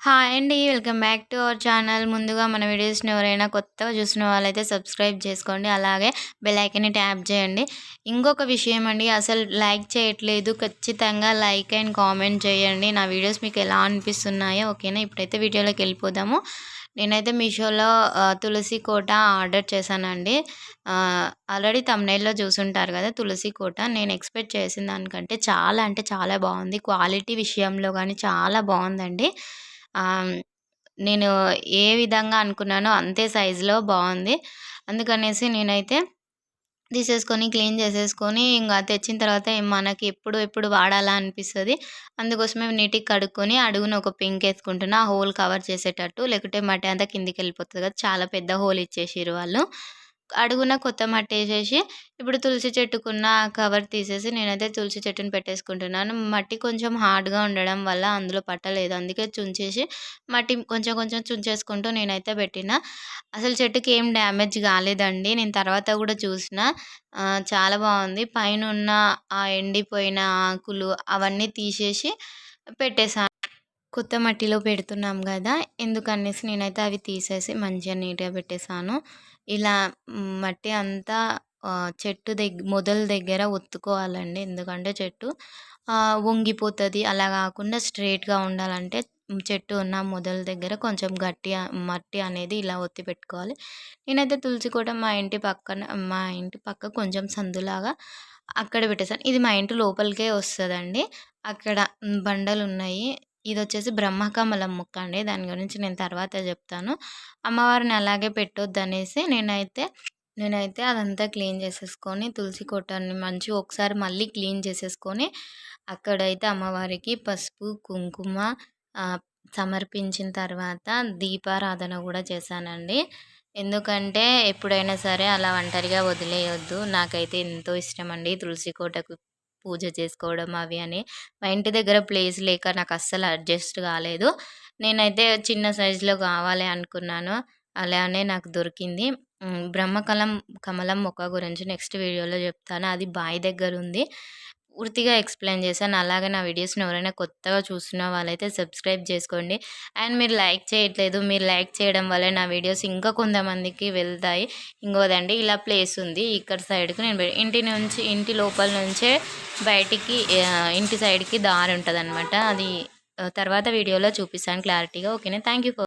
Hi అండి. Welcome back to our channel. ముందుగా మన వీడియోస్‌ని ఎవరైనా కొత్తగా చూసిన వాళ్ళైతే సబ్స్క్రైబ్ చేసుకోండి. అలాగే బెలైకన్ని ట్యాప్ చేయండి. ఇంకొక విషయం అండి అసలు లైక్ చేయట్లేదు. ఖచ్చితంగా లైక్ అండ్ కామెంట్ చేయండి. నా వీడియోస్ మీకు ఎలా అనిపిస్తున్నాయో ఓకేనా. ఇప్పుడైతే వీడియోలోకి వెళ్ళిపోదాము. నేనైతే మీషోలో తులసి కోట ఆర్డర్ చేశానండి. ఆల్రెడీ తమ్నైల్లో చూసుంటారు కదా! తులసి కోట. నేను ఎక్స్‌పెక్ట్ చేసిన దానికంటే చాలా అంటే చాలా బాగుంది. క్వాలిటీ విషయంలో కానీ చాలా బాగుందండి. నేను ఏ విధంగా అనుకున్నానో అంతే సైజులో బాగుంది. అందుకనేసి నేనైతే తీసేసుకొని క్లీన్ చేసేసుకొని ఇంకా తెచ్చిన తర్వాత మనకి ఎప్పుడు ఎప్పుడు వాడాలా అనిపిస్తుంది అందుకోసమే నీట్‌గా కడుక్కొని అడుగున ఒక పింక్ వేసుకుంటున్నా ఆ హోల్ కవర్ చేసేటట్టు. లేకుంటే మట్టి అంతా కిందికి వెళ్ళిపోతుంది కదా! చాలా పెద్ద హోల్ ఇచ్చేసిర్రు వాళ్ళు. అడుగున కొత్త మట్టి వేసేసి ఇప్పుడు తులసి చెట్టుకున్న కవర్ తీసేసి నేనైతే తులసి చెట్టుని పెట్టేసుకుంటున్నాను. మట్టి కొంచెం హార్డ్‌గా ఉండడం వల్ల అందులో పట్టలేదు. అందుకే చుంచేసి మట్టి కొంచెం కొంచెం చుంచేసుకుంటూ నేనైతే పెట్టిన. అసలు చెట్టుకి ఏం డ్యామేజ్ కాలేదండి. నేను తర్వాత కూడా చూసిన. చాలా బాగుంది. పైనున్న ఆ ఎండిపోయిన ఆకులు అవన్నీ తీసేసి పెట్టేసాను. కొత్త మట్టిలో పెడుతున్నాం కదా! ఎందుకనేసి నేనైతే అవి తీసేసి మంచిగా నీట్‌గా పెట్టేసాను. ఇలా మట్టి అంతా చెట్టు దగ్గ మొదల దగ్గర ఒత్తుకోవాలండి. ఎందుకంటే చెట్టు వంగిపోతుంది అలా కాకుండా స్ట్రెయిట్‌గా ఉండాలంటే చెట్టు ఉన్న మొదల దగ్గర కొంచెం గట్టి మట్టి అనేది ఇలా ఒత్తి పెట్టుకోవాలి. నేనైతే తులసి కోట మా ఇంటి పక్కన మా ఇంటి పక్క కొంచెం సందులాగా అక్కడ పెట్టేసాను. ఇది మా ఇంటి లోపలికే వస్తుందండి అక్కడ బండలు ఉన్నాయి ఇది వచ్చేసి బ్రహ్మకమలం ముక్క అండి. దాని గురించి నేను తర్వాత చెప్తాను. అమ్మవారిని అలాగే పెట్టొద్దనేసి నేనైతే నేనైతే అదంతా క్లీన్ చేసేసుకొని తులసి కోటని మంచి ఒకసారి మళ్ళీ క్లీన్ చేసేసుకొని అక్కడైతే అమ్మవారికి పసుపు, కుంకుమ సమర్పించిన తర్వాత దీపారాధన కూడా చేశానండి. ఎందుకంటే ఎప్పుడైనా సరే అలా ఒంటరిగా వదిలేయొద్దు. నాకైతే ఎంతో ఇష్టమండి తులసి కోటకు పూజ చేసుకోవడం అవి అని. మా ఇంటి దగ్గర ప్లేస్ లేక నాకు అస్సలు అడ్జస్ట్ కాలేదు. నేనైతే చిన్న సైజులో కావాలి అనుకున్నాను. అలానే నాకు దొరికింది. బ్రహ్మకలం కమలం మొక్క గురించి నెక్స్ట్ వీడియోలో చెప్తాను. అది బావి దగ్గర ఉంది. పూర్తిగా ఎక్స్‌ప్లెయిన్ చేశాను. అలాగే నా వీడియోస్‌ని ఎవరైనా కొత్తగా చూస్తున్న వాళ్ళైతే సబ్స్క్రైబ్ చేసుకోండి. అండ్ మీరు లైక్ చేయట్లేదు. మీరు లైక్ చేయడం వల్ల నా వీడియోస్ ఇంకా కొంతమందికి వెళ్తాయి. ఇంకోదండి ఇలా ప్లేస్ ఉంది. ఇక్కడ సైడ్‌కి నేను ఇంటి నుంచి ఇంటి లోపల నుంచే బయటికి ఇంటి సైడ్‌కి దారి ఉంటుంది అది తర్వాత వీడియోలో చూపిస్తాను క్లారిటీగా. ఓకేనా. Thank you for